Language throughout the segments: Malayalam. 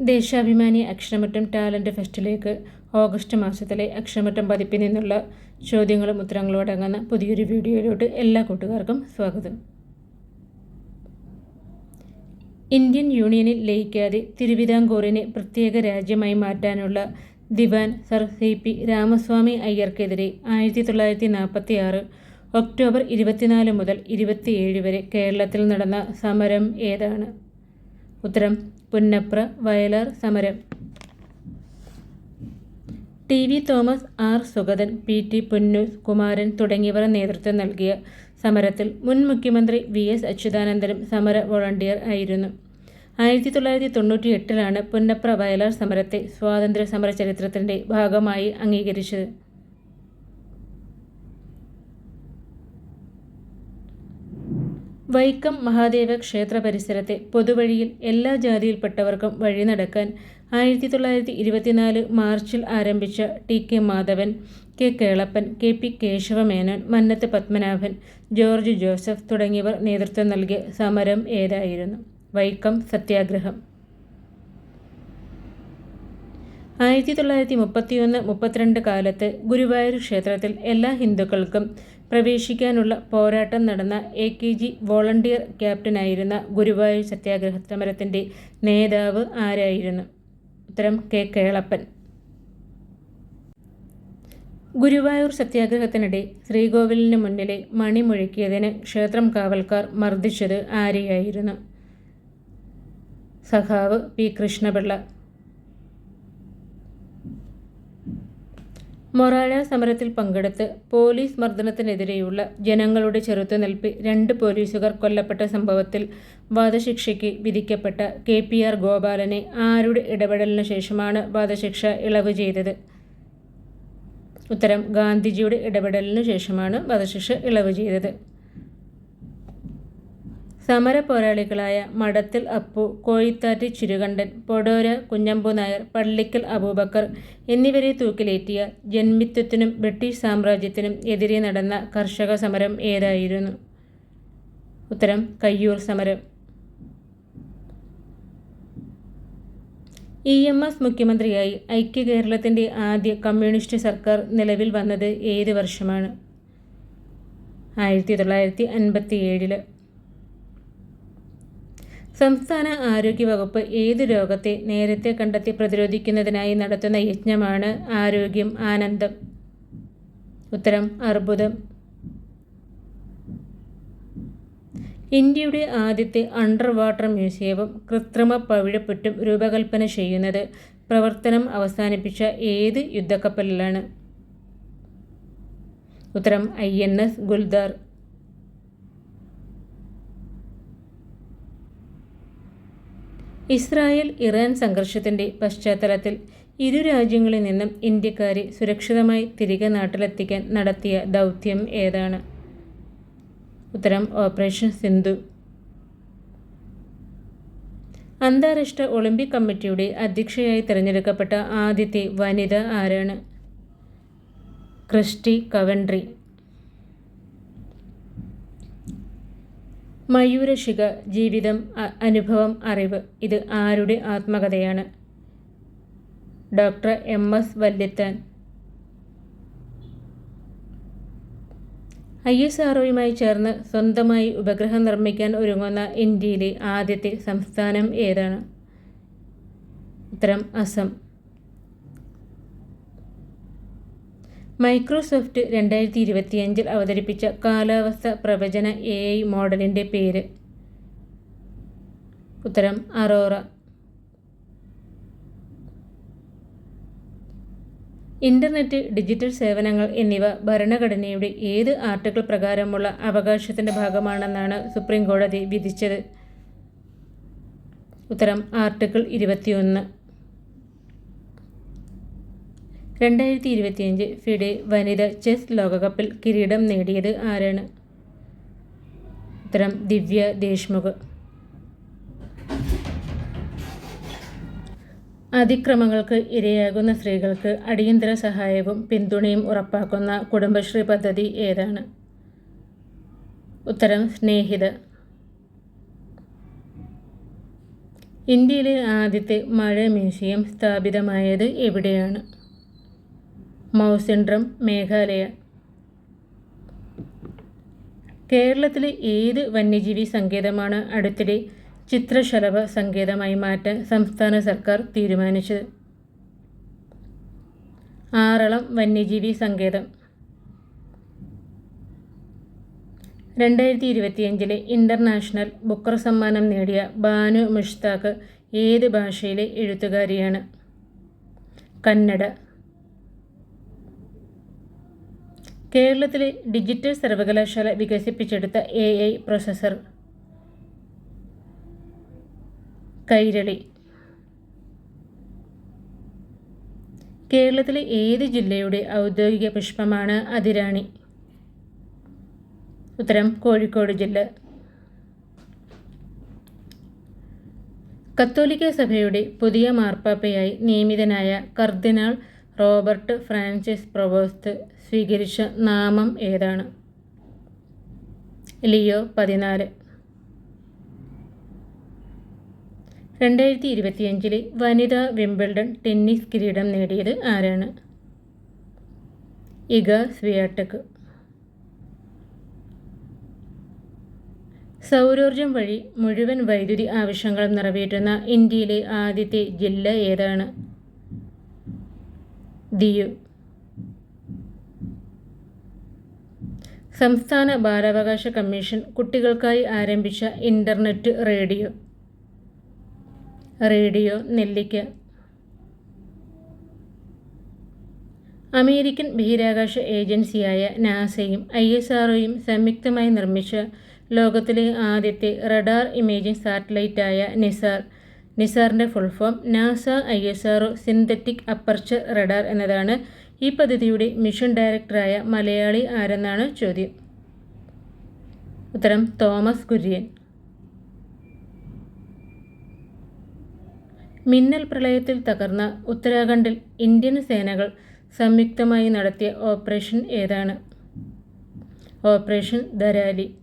ദേശാഭിമാനി അക്ഷരമറ്റം ടാലന്റ് ഫെസ്റ്റിലേക്ക് ഓഗസ്റ്റ് മാസത്തിലെ അക്ഷരമറ്റം പതിപ്പിൽ നിന്നുള്ള ചോദ്യങ്ങളും ഉത്തരങ്ങളും അടങ്ങുന്ന പുതിയൊരു വീഡിയോയിലോട്ട് എല്ലാ കൂട്ടുകാർക്കും സ്വാഗതം. ഇന്ത്യൻ യൂണിയനിൽ ലയിക്കാതെ തിരുവിതാംകൂറിനെ പ്രത്യേക രാജ്യമായി മാറ്റാനുള്ള Dewan sir C P Ramaswamy അയ്യർക്കെതിരെ ആയിരത്തി തൊള്ളായിരത്തി നാൽപ്പത്തി ആറ് ഒക്ടോബർ ഇരുപത്തിനാല് മുതൽ ഇരുപത്തിയേഴ് വരെ കേരളത്തിൽ നടന്ന സമരം ഏതാണ്? ഉത്തരം പുന്നപ്ര വയലാർ സമരം. T. V. Thomas R. Sugathan P. T. Punnoose Kumaran തുടങ്ങിയവർ നേതൃത്വം നൽകിയ സമരത്തിൽ മുൻ മുഖ്യമന്ത്രി വി. എസ്. അച്യുതാനന്ദനും സമര വോളണ്ടിയർ ആയിരുന്നു. ആയിരത്തി തൊള്ളായിരത്തി തൊണ്ണൂറ്റി എട്ടിലാണ് പുന്നപ്ര വയലാർ സമരത്തെ സ്വാതന്ത്ര്യ സമര ചരിത്രത്തിന്റെ ഭാഗമായി അംഗീകരിച്ചത്. വൈക്കം മഹാദേവ ക്ഷേത്ര പരിസരത്തെ പൊതുവഴിയിൽ എല്ലാ ജാതിയിൽപ്പെട്ടവർക്കും വഴി നടക്കാൻ ആയിരത്തി തൊള്ളായിരത്തി ഇരുപത്തിനാല് മാർച്ചിൽ ആരംഭിച്ച T K Madhavan K Kelappan K P Kesavamenon Mannath Padmanabhan George Joseph തുടങ്ങിയവർ നേതൃത്വം നൽകിയ സമരം ഏതായിരുന്നു? വൈക്കം സത്യാഗ്രഹം. ആയിരത്തി തൊള്ളായിരത്തി മുപ്പത്തിയൊന്ന് മുപ്പത്തിരണ്ട് കാലത്ത് ഗുരുവായൂർ ക്ഷേത്രത്തിൽ എല്ലാ ഹിന്ദുക്കൾക്കും പ്രവേശിക്കാനുള്ള പോരാട്ടം നടന്ന എ കെ ജി വോളണ്ടിയർ ക്യാപ്റ്റനായിരുന്ന ഗുരുവായൂർ സത്യാഗ്രഹ സമരത്തിന്റെ നേതാവ് ആരായിരുന്നു? ഉത്തരം കെ കേളപ്പൻ. ഗുരുവായൂർ സത്യാഗ്രഹത്തിനിടെ ശ്രീകോവിലിന് മുന്നിലെ മണി മുഴക്കിയതിന് ക്ഷേത്രം കാവൽക്കാർ മർദ്ദിച്ചത് ആരെയായിരുന്നു? സഖാവ് പി കൃഷ്ണപിള്ള. മൊറാഴ സമരത്തിൽ പങ്കെടുത്ത് പോലീസ് മർദ്ദനത്തിനെതിരെയുള്ള ജനങ്ങളുടെ ചെറുത്തുനിൽപ്പിൽ രണ്ട് പോലീസുകാർ കൊല്ലപ്പെട്ട സംഭവത്തിൽ വധശിക്ഷയ്ക്ക് വിധിക്കപ്പെട്ട കെ പി ആർ ഗോപാലനെ ആരുടെ ഇടപെടലിന് ശേഷമാണ് വധശിക്ഷ ഇളവ് ചെയ്തത്? ഉത്തരം ഗാന്ധിജിയുടെ ഇടപെടലിനു ശേഷമാണ് വധശിക്ഷ ഇളവ് ചെയ്തത്. സമര പോരാളികളായ മടത്തിൽ അപ്പു കോഴിത്താറ്റ് ചിരുകണ്ഠൻ പൊടോര കുഞ്ഞമ്പു നായർ പള്ളിക്കൽ അബൂബക്കർ എന്നിവരെ തൂക്കിലേറ്റിയ ജന്മിത്വത്തിനും ബ്രിട്ടീഷ് സാമ്രാജ്യത്തിനും എതിരെ നടന്ന കർഷക സമരം ഏതായിരുന്നു? ഉത്തരം കയ്യൂർ സമരം. ഇ എം എസ് മുഖ്യമന്ത്രിയായി ഐക്യ കേരളത്തിന്റെ ആദ്യ കമ്മ്യൂണിസ്റ്റ് സർക്കാർ നിലവിൽ വന്നത് ഏത് വർഷമാണ്? ആയിരത്തി തൊള്ളായിരത്തി അൻപത്തി ഏഴിൽ സംസ്ഥാന ആരോഗ്യവകുപ്പ് ഏത് രോഗത്തെ നേരത്തെ കണ്ടെത്തി പ്രതിരോധിക്കുന്നതിനായി നടത്തുന്ന യജ്ഞമാണ് ആരോഗ്യം ആനന്ദം? ഉത്തരം അർബുദം. ഇന്ത്യയുടെ ആദ്യത്തെ അണ്ടർ വാട്ടർ മ്യൂസിയവും കൃത്രിമ പവിഴപ്പുറ്റും രൂപകൽപ്പന ചെയ്യുന്നത് പ്രവർത്തനം അവസാനിപ്പിച്ച ഏത് യുദ്ധക്കപ്പലിലാണ്? ഉത്തരം I N S Guldar. Israel Iran സംഘർഷത്തിന്റെ പശ്ചാത്തലത്തിൽ ഇരു രാജ്യങ്ങളിൽ നിന്നും ഇന്ത്യക്കാരെ സുരക്ഷിതമായി തിരികെ നാട്ടിലെത്തിക്കാൻ നടത്തിയ ദൗത്യം ഏതാണ്? ഉത്തരം ഓപ്പറേഷൻ സിന്ധു. അന്താരാഷ്ട്ര ഒളിമ്പിക് കമ്മിറ്റിയുടെ അധ്യക്ഷയായി തിരഞ്ഞെടുക്കപ്പെട്ട ആദ്യത്തെ വനിത ആരാണ്? Christy Coventry. മയൂരശിക ജീവിതം അനുഭവം അറിവ് ഇത് ആരുടെ ആത്മകഥയാണ്? Doctor M. S. Valiathan. I. S. ആർഒയുമായി ചേർന്ന് സ്വന്തമായി ഉപഗ്രഹം നിർമ്മിക്കാൻ ഒരുങ്ങുന്ന ഇന്ത്യയിലെ ആദ്യത്തെ സംസ്ഥാനം ഏതാണ്? ഉത്തരം അസം. മൈക്രോസോഫ്റ്റ് രണ്ടായിരത്തി ഇരുപത്തിയഞ്ചിൽ അവതരിപ്പിച്ച കാലാവസ്ഥ പ്രവചന എ ഐ മോഡലിന്റെ പേര്. ഉത്തരം അറോറ. ഇന്റർനെറ്റ് ഡിജിറ്റൽ സേവനങ്ങൾ എന്നിവ ഭരണഘടനയുടെ ഏത് ആർട്ടിക്കിൾ പ്രകാരമുള്ള അവകാശത്തിന്റെ ഭാഗമാണെന്നാണ് സുപ്രീം കോടതി വിധിച്ചത്. ഉത്തരം ആർട്ടിക്കിൾ ഇരുപത്തിയൊന്ന്. രണ്ടായിരത്തി ഇരുപത്തിയഞ്ച് ഫിഡെ വനിത ചെസ് ലോകകപ്പിൽ കിരീടം നേടിയത് ആരാണ്? ഉത്തരം ദിവ്യ ദേശ്മുഖ്. അതിക്രമങ്ങൾക്ക് ഇരയാകുന്ന സ്ത്രീകൾക്ക് അടിയന്തര സഹായവും പിന്തുണയും ഉറപ്പാക്കുന്ന കുടുംബശ്രീ പദ്ധതി ഏതാണ്? ഉത്തരം സ്നേഹിത. ഇന്ത്യയിലെ ആദ്യത്തെ മഴ മ്യൂസിയം സ്ഥാപിതമായത് എവിടെയാണ്? മൗസിൻഡ്രം മേഘാലയ. കേരളത്തിലെ ഏത് വന്യജീവി സങ്കേതമാണ് അടുത്തിടെ ചിത്രശലഭ സങ്കേതമായി മാറ്റാൻ സംസ്ഥാന സർക്കാർ തീരുമാനിച്ചത്? ആറളം വന്യജീവി സങ്കേതം. രണ്ടായിരത്തി ഇരുപത്തിയഞ്ചിലെ ഇന്റർനാഷണൽ ബുക്കർ സമ്മാനം നേടിയ ബാനു മുഷ്താഖ് ഏത് ഭാഷയിലെ എഴുത്തുകാരിയാണ്? കന്നഡ. കേരളത്തിലെ ഡിജിറ്റൽ സർവകലാശാല വികസിപ്പിച്ചെടുത്ത എ ഐ പ്രൊസസർ. കൈരളി. കേരളത്തിലെ ഏത് ജില്ലയുടെ ഔദ്യോഗിക പുഷ്പമാണ് അതിരാണി? ഉത്തരം കോഴിക്കോട് ജില്ല. കത്തോലിക്ക സഭയുടെ പുതിയ മാർപ്പാപ്പയായി നിയമിതനായ കർദിനാൾ റോബർട്ട് ഫ്രാൻസിസ് പ്രൊവോസ്ത് സ്വീകരിച്ച നാമം ഏതാണ്? ലിയോ പതിനാല്. രണ്ടായിരത്തി ഇരുപത്തിയഞ്ചിലെ വനിതാ വിംബിൾഡൺ ടെന്നീസ് കിരീടം നേടിയത് ആരാണ്? ഇഗ സ്വിയാട്ടക് സൗരോർജം വഴി മുഴുവൻ വൈദ്യുതി ആവശ്യങ്ങളും നിറവേറ്റുന്ന ഇന്ത്യയിലെ ആദ്യത്തെ ജില്ല ഏതാണ്? ദിയു. സംസ്ഥാന ബാലാവകാശ കമ്മീഷൻ കുട്ടികൾക്കായി ആരംഭിച്ച internet radio. Radio Nellikka. American ബഹിരാകാശ ഏജൻസിയായ നാസയും ഐ എസ് ആർഒയും സംയുക്തമായി നിർമ്മിച്ച ലോകത്തിലെ ആദ്യത്തെ റഡാർ ഇമേജിംഗ് സാറ്റലൈറ്റായ NISAR നിസാറിന്റെ full form NASA I S R synthetic aperture radar എന്നതാണ് ഈ പദ്ധതിയുടെ മിഷൻ ഡയറക്ടറായ മലയാളി ആരെന്നാണ് ചോദ്യം. ഉത്തരം തോമസ് കുര്യൻ. മിന്നൽ പ്രളയത്തിൽ തകർന്ന ഉത്തരാഖണ്ഡിൽ ഇന്ത്യൻ സേനകൾ സംയുക്തമായി നടത്തിയ ഓപ്പറേഷൻ ഏതാണ്? ഓപ്പറേഷൻ ധരാലി.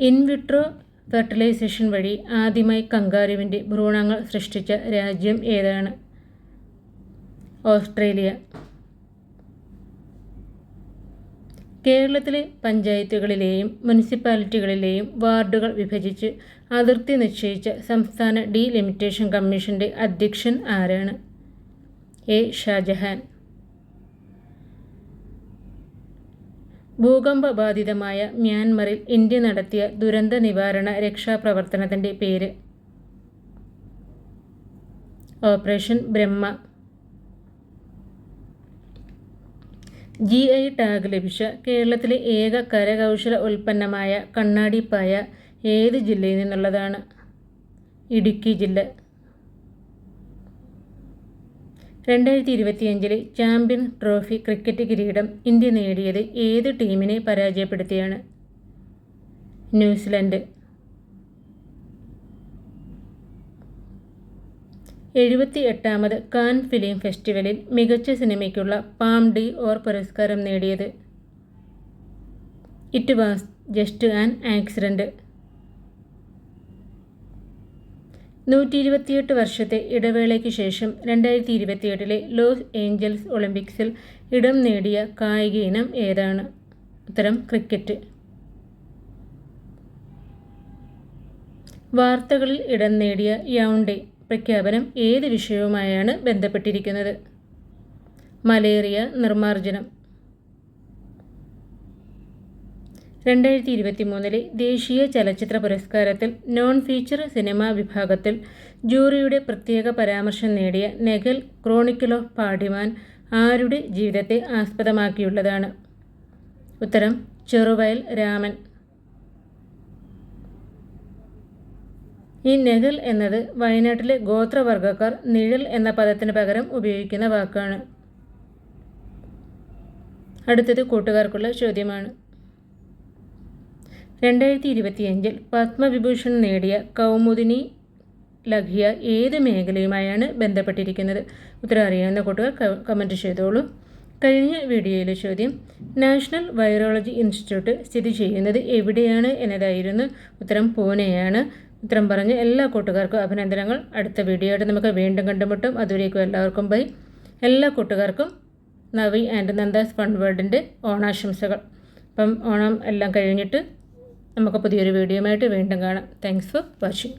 ഇൻവിട്രോ ഫെർട്ടിലൈസേഷൻ വഴി ആദ്യമായി കങ്കാരുവിന്റെ ഭ്രൂണങ്ങൾ സൃഷ്ടിച്ച രാജ്യം ഏതാണ്? ഓസ്ട്രേലിയ. കേരളത്തിലെ പഞ്ചായത്തുകളിലെയും മുനിസിപ്പാലിറ്റികളിലെയും വാർഡുകൾ വിഭജിച്ച് അതിർത്തി നിശ്ചയിച്ച സംസ്ഥാന ഡീലിമിറ്റേഷൻ കമ്മീഷന്റെ അധ്യക്ഷൻ ആരാണ്? എ. ഷാജഹാൻ. ഭൂകമ്പ ബാധിതമായ മ്യാൻമറിൽ ഇന്ത്യ നടത്തിയ ദുരന്ത നിവാരണ രക്ഷാപ്രവർത്തനത്തിന്റെ പേര്. Operation Brahma. G I tag ലഭിച്ച കേരളത്തിലെ ഏക കരകൗശല ഉൽപ്പന്നമായ കണ്ണാടിപ്പായ ഏത് ജില്ലയിൽ നിന്നുള്ളതാണ്? ഇടുക്കി ജില്ല. രണ്ടായിരത്തി ഇരുപത്തിയഞ്ചിലെ ചാമ്പ്യൻ ട്രോഫി ക്രിക്കറ്റ് കിരീടം ഇന്ത്യ നേടിയത് ഏത് ടീമിനെ പരാജയപ്പെടുത്തിയാണ്? ന്യൂസിലൻഡ്. എഴുപത്തി എട്ടാമത് കാൻ ഫിലിം ഫെസ്റ്റിവലിൽ മികച്ച സിനിമയ്ക്കുള്ള പാം ഡി ഓർ പുരസ്കാരം നേടിയത്. It was just an accident നൂറ്റി ഇരുപത്തിയെട്ട് വർഷത്തെ ഇടവേളയ്ക്ക് ശേഷം രണ്ടായിരത്തി ഇരുപത്തിയെട്ടിലെ ലോസ് ഏഞ്ചൽസ് ഒളിമ്പിക്സിൽ ഇടം നേടിയ കായിക ഇനം ഏതാണ്? ഉത്തരം ക്രിക്കറ്റ്. വാർത്തകളിൽ ഇടം നേടിയ യൗണ്ടെ പ്രഖ്യാപനം ഏത് വിഷയവുമായാണ് ബന്ധപ്പെട്ടിരിക്കുന്നത്? മലേറിയ നിർമ്മാർജനം. രണ്ടായിരത്തി ഇരുപത്തി മൂന്നിലെ ദേശീയ ചലച്ചിത്ര പുരസ്കാരത്തിൽ നോൺ ഫീച്ചർ സിനിമാ വിഭാഗത്തിൽ ജൂറിയുടെ പ്രത്യേക പരാമർശം നേടിയ നെഗൽ ക്രോണിക്കൽ ഓഫ് പാഡിമാൻ ആരുടെ ജീവിതത്തെ ആസ്പദമാക്കിയുള്ളതാണ്? ഉത്തരം ചെറുവയൽ രാമൻ. ഈ നെഗൽ എന്നത് വയനാട്ടിലെ ഗോത്രവർഗക്കാർ നിഴൽ എന്ന പദത്തിന് പകരം ഉപയോഗിക്കുന്ന വാക്കാണ്. അടുത്തത് കൂട്ടുകാർക്കുള്ള ചോദ്യമാണ്. രണ്ടായിരത്തി ഇരുപത്തിയഞ്ചിൽ പത്മവിഭൂഷൺ നേടിയ കൗമുദിനി ലഖിയ ഏത് മേഖലയുമായാണ് ബന്ധപ്പെട്ടിരിക്കുന്നത്? ഉത്തരം അറിയാവുന്ന കൂട്ടുകാർ കമന്റ് ചെയ്തോളൂ. കഴിഞ്ഞ വീഡിയോയിലെ ചോദ്യം നാഷണൽ വൈറോളജി ഇൻസ്റ്റിറ്റ്യൂട്ട് സ്ഥിതി ചെയ്യുന്നത് എവിടെയാണ് എന്നതായിരുന്നു. ഉത്തരം പൂനെയാണ്. ഉത്തരം പറഞ്ഞ് എല്ലാ കൂട്ടുകാർക്കും അഭിനന്ദനങ്ങൾ. അടുത്ത വീഡിയോ നമുക്ക് വീണ്ടും കണ്ടുമുട്ടും. അതുവരേക്കും എല്ലാവർക്കും ബൈ. എല്ലാ കൂട്ടുകാർക്കും നവി ആൻഡ് നന്ദാസ് ഫൺ വേൾഡിന്റെ ഓണാശംസകൾ. അപ്പം ഓണം എല്ലാം കഴിഞ്ഞിട്ട് നമുക്ക് പുതിയൊരു വീഡിയോയുമായിട്ട് വീണ്ടും കാണാം. Thanks for watching